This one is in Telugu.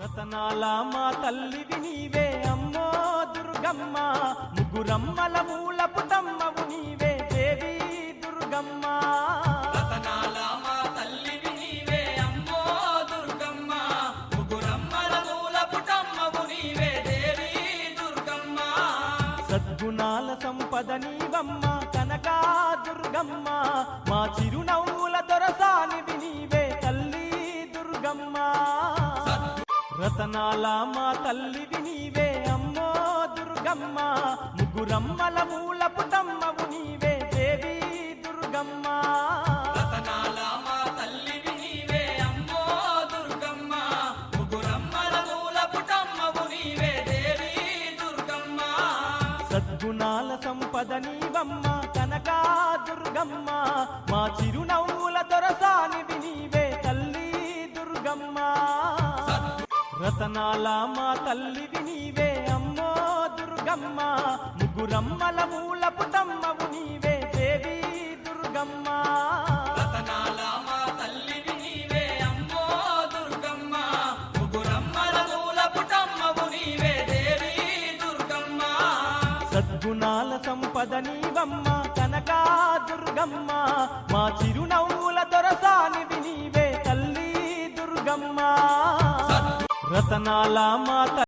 రతనాల మా తల్లివి నీవే అమ్మో దుర్గమ్మ. ముగ్గురమ్మల మూల పుటమ్మవు నీవే దేవి దుర్గమ్మ. రతనాల మా తల్లివి నీవే అమ్మో దుర్గమ్మ. ముగురమ్మల మూల పుటమ్మవు నీవే దేవి దుర్గమ్మ. సద్గుణాల సంపద నీవమ్మ కనకా దుర్గమ్మ. మా చిరునవ్వుల దొరసానివి నీవే తల్లి దుర్గమ్మ. రతనాల మా తల్లివి నీవే అమ్మో దుర్గమ్మ. ముగ్గురమ్మల మూల పుటమ్మవు నీవే దేవి దుర్గమ్మ. రతనాల మా తల్లివి నీవే అమ్మో దుర్గమ్మ. ముగురమ్మల మూల పుటమ్మవు నీవే దేవి దుర్గమ్మ. సద్గుణాల సంపద నీవమ్మ కనకా దుర్గమ్మ. మా చిరునవ్వుల రతనాల మా తల్లివి నీవే అమ్మో దుర్గమ్మ. ముగ్గురమ్మల మూల పుటమ్మవు నీవే దేవి దుర్గమ్మ. రతనాల మా తల్లివి నీవే అమ్మో దుర్గమ్మ. ముగురమ్మల మూల పుటమ్మవు నీవే దేవి దుర్గమ్మ. సద్గుణాల సంపద నీవమ్మ కనకా దుర్గమ్మ. మా చిరునవ్వుల దొరసానివి రతనాల మాత